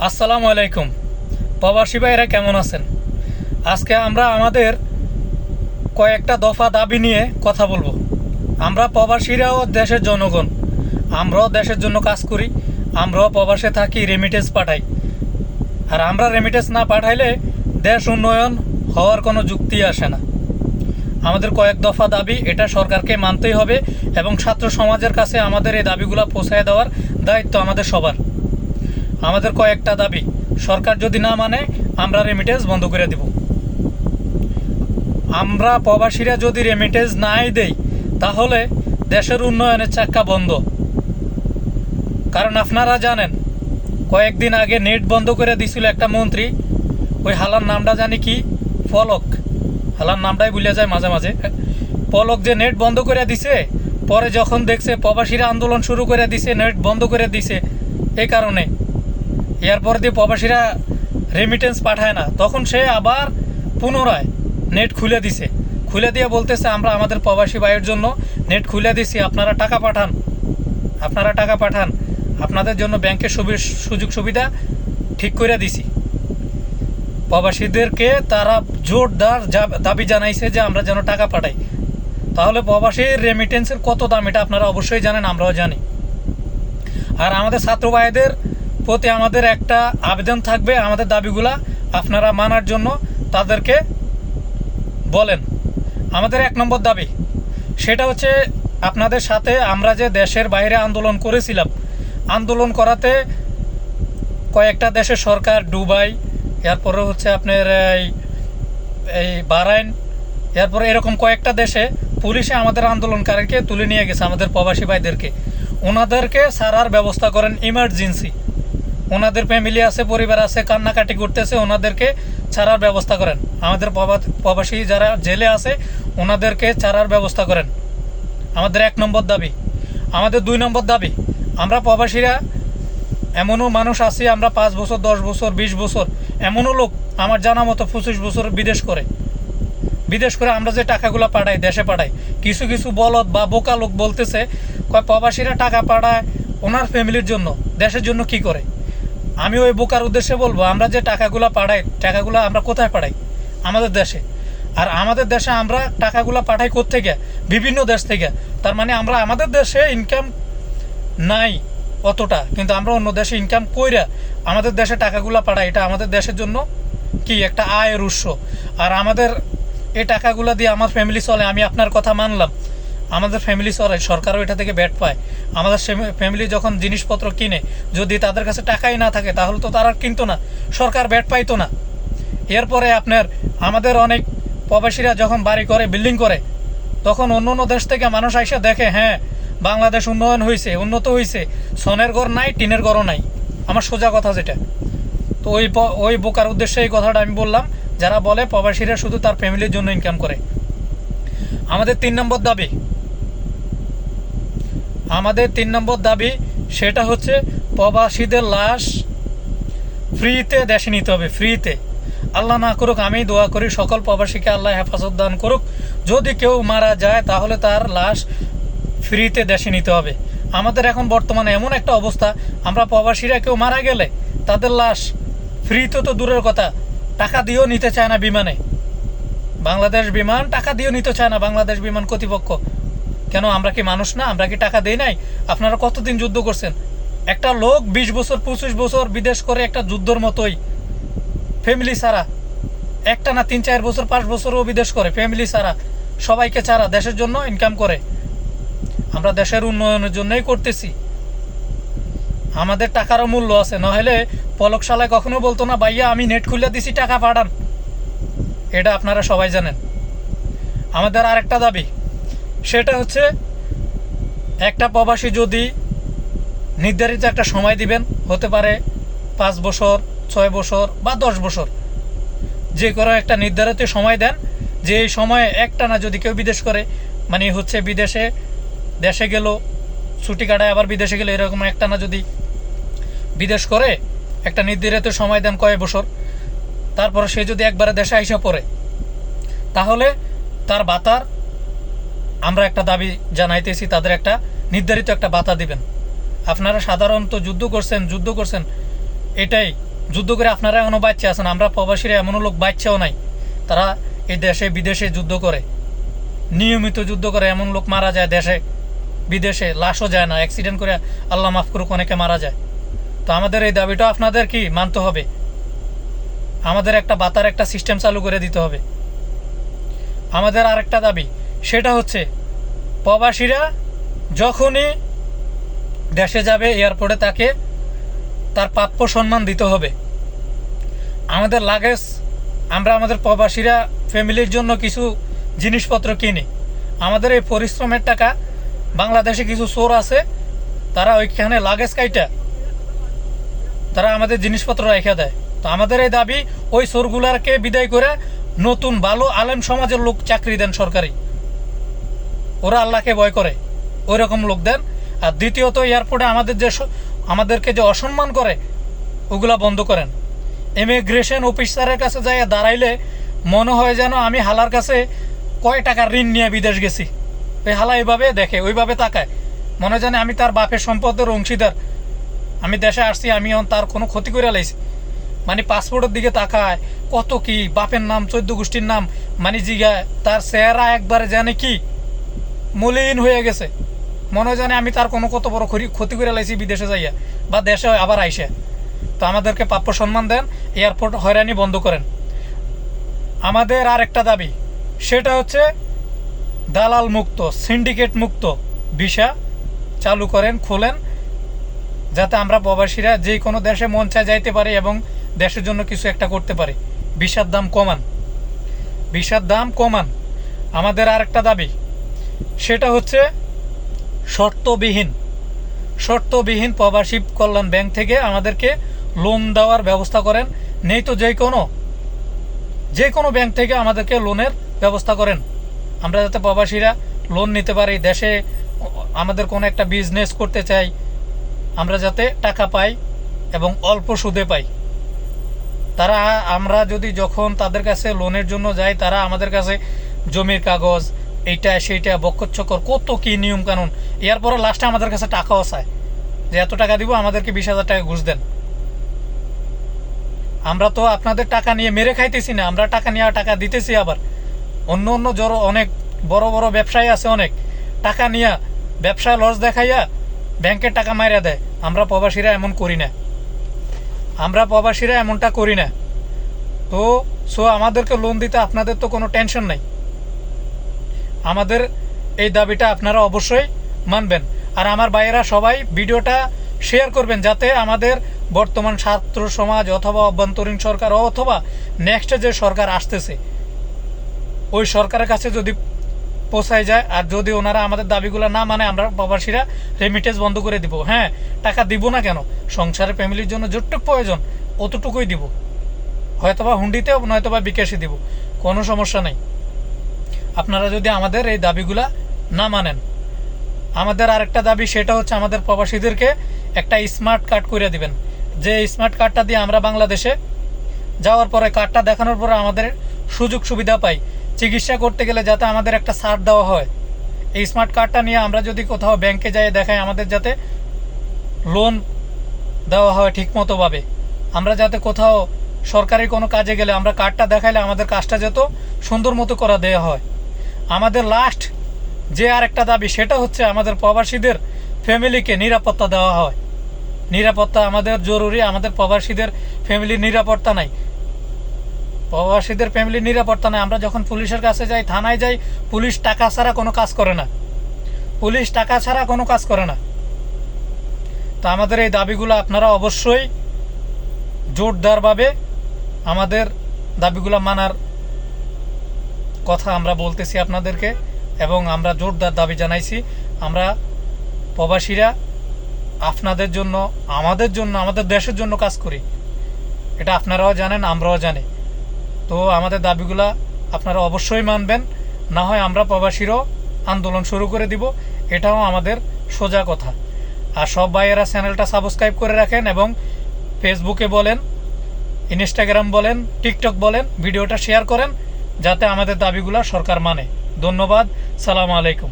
আসসালামু আলাইকুম। প্রবাসী ভাইরা কেমন আছেন? আজকে আমরা আমাদের কয়েকটা দফা দাবি নিয়ে কথা বলব। আমরা প্রবাসীরাও দেশের জনগণ। আমরাও দেশের জন্য কাজ করি। আমরাও প্রবাসে থাকি রেমিটেন্স পাঠাই। আর আমরা রেমিটেন্স না পাঠাইলে দেশ উন্নয়ন হওয়ার কোনো যুক্তি আসে না। আমাদের কয়েক দফা দাবি, এটা সরকারকে মানতেই হবে এবং ছাত্র সমাজের কাছে আমাদের এই দাবিগুলো পৌঁছায় দেওয়ার দায়িত্ব আমাদের সবার। আমাদের কয়েকটা দাবি। সরকার যদি না মানে আমরা রেমিটেন্স বন্ধ করে দিব। আমরা প্রবাসীরা যদি রেমিটেন্স নাই দেই, তাহলে দেশের উন্নয়নের চাক্কা বন্ধ। কারণ আপনারা জানেন, কয়েকদিন আগে নেট বন্ধ করে দিছিল একটা মন্ত্রী। ওই হালার নামটা জানি কি? ফলক হালার নামটাই ভুলে যায় মাঝে মাঝে। পলক যে নেট বন্ধ করে দিছে, পরে যখন দেখছে প্রবাসীরা আন্দোলন শুরু করে দিছে, নেট বন্ধ করে দিছে এই কারণে। এরপর দিয়ে প্রবাসীরা রেমিটেন্স পাঠায় না। তখন সে আবার পুনরায় নেট খুলে দিছে। খুলে দিয়ে বলতেছে, আমরা আমাদের প্রবাসী ভাইয়ের জন্য নেট খুলে দিছি। আপনারা টাকা পাঠান। আপনারা টাকা পাঠান। আপনাদের জন্য ব্যাংকের সুযোগ সুবিধা ঠিক করে দিছি। প্রবাসীদেরকে তারা জোরদার দাবি জানাইছে যে, আমরা যেন টাকা পাঠাই। তাহলে প্রবাসীর রেমিটেন্সের কত দাম? এটা আপনারা অবশ্যই জানেন, আমরাও জানি। আর আমাদের ছাত্র ভাইদের প্রতি আমাদের একটা আবেদন থাকবে, আমাদের দাবিগুলা আপনারা মানার জন্য তাদেরকে বলেন। আমাদের এক নম্বর দাবি, সেটা হচ্ছে আপনাদের সাথে আমরা যে দেশের বাইরে আন্দোলন করেছিলাম, আন্দোলন করাতে কয়েকটা দেশের সরকার, দুবাই, এরপরে হচ্ছে আপনার এই এই বারাইন এরপরে এরকম কয়েকটা দেশে পুলিশে আমাদের আন্দোলনকারীকে তুলে নিয়ে গেছে, আমাদের প্রবাসী ভাইদেরকে। ওনাদেরকে সারার ব্যবস্থা করেন ইমার্জেন্সি ওনাদের ফ্যামিলি আছে, পরিবার আছে, কান্নাকাটি করতেছে, ওনাদেরকে ছাড়ার ব্যবস্থা করেন। আমাদের প্রবা- প্রবাসী যারা জেলে আছে, ওনাদেরকে ছাড়ার ব্যবস্থা করেন। আমাদের এক নম্বর দাবি। আমাদের দুই নম্বর দাবি, আমরা প্রবাসীরা এমনও মানুষ আছি, আমরা পাঁচ বছর, দশ বছর, বিশ বছর, এমনও লোক আমার জানা মতো পঁচিশ বছর বিদেশ করে। বিদেশ করে আমরা যে টাকাগুলো পাঠাই, দেশে পাঠাই, কিছু কিছু বলদ বা বোকা লোক বলতেছে, কয় প্রবাসীরা টাকা পাঠায় ওনার ফ্যামিলির জন্য, দেশের জন্য কি করে? আমি ওই বোকার উদ্দেশ্যে বলব, আমরা যে টাকাগুলো পাঠাই, টাকাগুলো আমরা কোথায় পাঠাই? আমাদের দেশে। আর আমাদের দেশে আমরা টাকাগুলো পাঠাই কোত্থেকে? বিভিন্ন দেশ থেকে। তার মানে আমরা আমাদের দেশে ইনকাম নাই অতটা, কিন্তু আমরা অন্য দেশে ইনকাম কইরা আমাদের দেশে টাকাগুলো পাঠাই। এটা আমাদের দেশের জন্য কি? একটা আয়ের উৎস। আর আমাদের এই টাকাগুলো দিয়ে আমার ফ্যামিলি চলে, আমি আপনার কথা মানলাম। আমাদের ফ্যামিলি চলে সরকারও এটা থেকে ব্যাট পায়। আমাদের ফ্যামিলি যখন জিনিসপত্র কিনে, যদি তাদের কাছে টাকাই না থাকে, তাহলে তো তারা কিনতো না। সরকার ব্যাট পাইতো না। এরপরে আপনার, আমাদের অনেক প্রবাসীরা যখন বাড়ি করে বিল্ডিং করে, তখন অন্য অন্য দেশ থেকে মানুষ আইসা দেখে হ্যাঁ বাংলাদেশ উন্নয়ন হয়েছে উন্নত হয়েছে সনের ঘর নাই, টিনের ঘরও নাই। আমার সোজা কথা যেটা। তো ওই ওই বোকার উদ্দেশ্যে এই কথাটা আমি বললাম, যারা বলে প্রবাসীরা শুধু তার ফ্যামিলির জন্য ইনকাম করে। আমাদের তিন নম্বর দাবি আমাদের তিন নম্বর দাবি, সেটা হচ্ছে প্রবাসীদের লাশ ফ্রিতে দেশে নিতে হবে, ফ্রিতে। আল্লাহ না করুক, আমি দোয়া করি, সকল প্রবাসীকে আল্লাহ হেফাজত দান করুক। যদি কেউ মারা যায়, তাহলে তার লাশ ফ্রিতে দেশে নিতে হবে। আমাদের এখন বর্তমানে এমন একটা অবস্থা, আমরা প্রবাসীরা কেউ মারা গেলে তাদের লাশ ফ্রিতে তো দূরের কথা, টাকা দিয়েও নিতে চায় না বিমানে। বাংলাদেশ বিমান টাকা দিয়েও নিতে চায় না, বাংলাদেশ বিমান কর্তৃপক্ষ। কেন আমরা কি মানুষ না? আমরা কি টাকা দেই নাই? আপনারা কতদিন যুদ্ধ করছেন? একটা লোক বিশ বছর, পঁচিশ বছর বিদেশ করে একটা যুদ্ধর মতোই। ফ্যামিলি ছাড়া। একটা না তিন, চার বছর, পাঁচ বছরও বিদেশ করে ফ্যামিলি ছাড়া। সবাইকে ছাড়া দেশের জন্য ইনকাম করে। আমরা দেশের উন্নয়নের জন্যই করতেছি। আমাদের টাকারও মূল্য আছে, নহেলে পলকশালায় কখনো বলতো না, ভাইয়া, আমি নেট খুলে দিছি, টাকা পাঠান। এটা আপনারা সবাই জানেন। আমাদের আরেকটা দাবি সেটা হচ্ছে একটা প্রবাসী যদি নির্ধারিত একটা সময় দিবেন, হতে পারে পাঁচ বছর, ছয় বছর বা দশ বছর। যে কোনো একটা নির্ধারিত সময় দেন, যে এই সময়ে একটা না যদি কেউ বিদেশ করে মানে হচ্ছে বিদেশে, দেশে গেল, ছুটি কাটায় আবার বিদেশে গেলে, এরকম একটা না যদি বিদেশ করে, একটা নির্ধারিত সময় দেন কয়েক বছর, তারপরে সে যদি একবারে দেশে আইসা পড়ে, তাহলে তার বাতার আমরা একটা দাবি জানাইতেছি, তাদের একটা নির্ধারিত একটা বাতা দিবেন। আপনারা সাধারণত যুদ্ধ করছেন যুদ্ধ করছেন, এটাই। যুদ্ধ করে আপনারা এমনও বাচ্চা আছেন, আমরা প্রবাসীরা এমনও লোক বাচ্চাও নাই। তারা এই দেশে, বিদেশে যুদ্ধ করে। নিয়মিত যুদ্ধ করে, এমন লোক মারা যায় দেশে, বিদেশে, লাশও যায় না। অ্যাক্সিডেন্ট করে আল্লাহ মাফ করুক, অনেকে মারা যায়। তো আমাদের এই দাবিটা আপনাদের কি মানতে হবে? আমাদের একটা বাতার একটা সিস্টেম চালু করে দিতে হবে। আমাদের আরেকটা দাবি সেটা হচ্ছে প্রবাসীরা যখনই দেশে যাবে, এয়ারপোর্টে তাকে তার প্রাপ্য সম্মান দিতে হবে। আমাদের লাগেজ, আমরা আমাদের প্রবাসীরা, ফ্যামিলির জন্য কিছু জিনিসপত্র কিনি। আমাদের এই পরিশ্রমের টাকা, বাংলাদেশে কিছু চোর আছে, তারা ওইখানে লাগেজ কাইটা, তারা আমাদের জিনিসপত্র রেখে দেয়। তো আমাদের এই দাবি, ওই চোরগুলারকে বিদায় করে নতুন ভালো আলেম সমাজের লোক চাকরি দেন সরকারি। ওরা আল্লাহকে ভয় করে। ওই রকম লোক দেন। আর দ্বিতীয়ত এয়ারপোর্টে আমাদের যে আমাদেরকে যে অসম্মান করে, ওগুলা বন্ধ করেন। ইমিগ্রেশন অফিসারের কাছে যাই দাঁড়াইলে মনে হয় যেন আমি হালার কাছে কয় টাকার ঋণ নিয়ে বিদেশ গেছি। ওই হালা এইভাবে দেখে, ওইভাবে তাকায়। মনে হয় জানে আমি তার বাপের সম্পদের অংশীদার। আমি দেশে আসছি, আমি তার কোনো ক্ষতি করে লাইছি। মানে পাসপোর্টের দিকে তাকায়, কত কি, বাপের নাম, চোদ্দ গোষ্ঠীর নাম মানে জিগায়, তার চেহারা একবারে জানে কি? মলিন হয়ে গেছে। মনে হয় জানে আমি তার কোনো কত বড় ক্ষতি- করে লাইছি বিদেশে যাইয়া, বা দেশে আবার আইসে। তো আমাদেরকে প্রাপ্য সম্মান দেন, এয়ারপোর্ট হয়রানি বন্ধ করেন। আমাদের আর একটা দাবি, সেটা হচ্ছে দালাল মুক্ত, সিন্ডিকেট মুক্ত ভিসা চালু করেন, খোলেন, যাতে আমরা প্রবাসীরা যে কোনো দেশে মন চায় যাইতে পারি এবং দেশের জন্য কিছু একটা করতে পারি। ভিসার দাম কমান। ভিসার দাম কমান। আমাদের আর একটা দাবি সেটা হচ্ছে শর্তবিহীন। শর্তবিহীন প্রবাসী কল্যাণ ব্যাংক থেকে আমাদেরকে লোন দেওয়ার ব্যবস্থা করেন। নেই তো যে কোনো যে কোনো ব্যাংক থেকে আমাদেরকে লোনের ব্যবস্থা করেন। আমরা যাতে প্রবাসীরা লোন নিতে পারি, দেশে আমাদের কোনো একটা বিজনেস করতে চাই, আমরা যাতে টাকা পাই এবং অল্প সুদে পাই। তারা, আমরা যদি যখন তাদের কাছে লোনের জন্য যাই, তারা আমাদের কাছে জমির কাগজ এইটা, সেইটা বক্ষচ্ছকর কত কি নিয়ম কানুন। এরপরে লাস্টে আমাদের কাছে টাকাও চায়। যে এত টাকা দিব, আমাদেরকে বিশ হাজার টাকা ঘুষ দেন। আমরা তো আপনাদের টাকা নিয়ে মেরে খাইতেছি না, আমরা টাকা নিয়ে টাকা দিতেছি আবার। অন্য অন্য জড়ো, অনেক বড় বড় ব্যবসায়ী আছে অনেক। টাকা নিয়ে ব্যবসা লস দেখাইয়া ব্যাংকের টাকা মাইরা দেয়। আমরা প্রবাসীরা এমন করি না। আমরা প্রবাসীরা এমনটা করি না। তো সো আমাদেরকে লোন দিতে আপনাদের তো কোনো টেনশন নাই। আমাদের এই দাবিটা আপনারা অবশ্যই মানবেন। আর আমার ভাইয়েরা সবাই ভিডিওটা শেয়ার করবেন যাতে আমাদের বর্তমান ছাত্র সমাজ অথবা অভ্যন্তরীণ সরকার অথবা নেক্সট যে সরকার আসতেছে, ওই সরকারের কাছে যদি পৌঁছায় যায় আর যদি ওনারা আমাদের দাবিগুলো না মানে আমরা প্রবাসীরা রেমিটেন্স বন্ধ করে দিব। হ্যাঁ টাকা দিব না কেন? সংসারের ফ্যামিলির জন্য যতটুকু প্রয়োজন, অতটুকুই দিব। হয়তোবা হুন্ডিতে নয়তোবা বিকাশে দিব। কোনো সমস্যা নেই। আপনারা যদি আমাদের এই দাবিগুলা না মানেন, আমাদের আরেকটা দাবি সেটা হচ্ছে আমাদের প্রবাসীদেরকে একটা স্মার্ট কার্ড করে দিবেন। যে স্মার্ট কার্ডটা দিয়ে আমরা বাংলাদেশে যাওয়ার পরে কার্ডটা দেখানোর পরে আমাদের সুযোগ সুবিধা পাই। চিকিৎসা করতে গেলে যাতে আমাদের একটা ছাড় দেওয়া হয়। এই স্মার্ট কার্ডটা নিয়ে আমরা যদি কোথাও ব্যাংকে যাই দেখাই আমাদের যাতে লোন দেওয়া হয় ঠিক মতোভাবে আমরা যাতে কোথাও সরকারি কোনো কাজে গেলে আমরা কার্ডটা দেখাইলে আমাদের কাজটা যেত সুন্দর মতো করা দেওয়া হয়। আমাদের লাস্ট যে আরেকটা দাবি, সেটা হচ্ছে আমাদের প্রবাসীদের ফ্যামিলিকে নিরাপত্তা দেওয়া হয়। নিরাপত্তা আমাদের জরুরি, আমাদের প্রবাসীদের ফ্যামিলির নিরাপত্তা নাই। প্রবাসীদের ফ্যামিলির নিরাপত্তা নাই। আমরা যখন পুলিশের কাছে যাই, থানায় যাই, পুলিশ টাকা ছাড়া কোনো কাজ করে না। পুলিশ টাকা ছাড়া কোনো কাজ করে না। তো আমাদের এই দাবিগুলো আপনারা অবশ্যই জোরদারভাবে আমাদের দাবিগুলো মানার কথা আমরা বলতেছি আপনাদেরকে এবং আমরা জোরদার দাবি জানাইছি। আমরা প্রবাসীরা আপনাদের জন্য, আমাদের জন্য, আমাদের দেশের জন্য কাজ করি। এটা আপনারাও জানেন, আমরাও জানি। তো আমাদের দাবিগুলা আপনারা অবশ্যই মানবেন। না হয় আমরা প্রবাসীরও আন্দোলন শুরু করে দিব। এটাও আমাদের সোজা কথা। আর সব ভাইয়েরা চ্যানেলটা সাবস্ক্রাইব করে রাখেন এবং ফেসবুকে বলেন, ইনস্টাগ্রাম বলেন, টিকটক বলেন, ভিডিওটা শেয়ার করেন। যাতে আমাদের দাবিগুলো সরকার মানে। ধন্যবাদ সালাম আলাইকুম।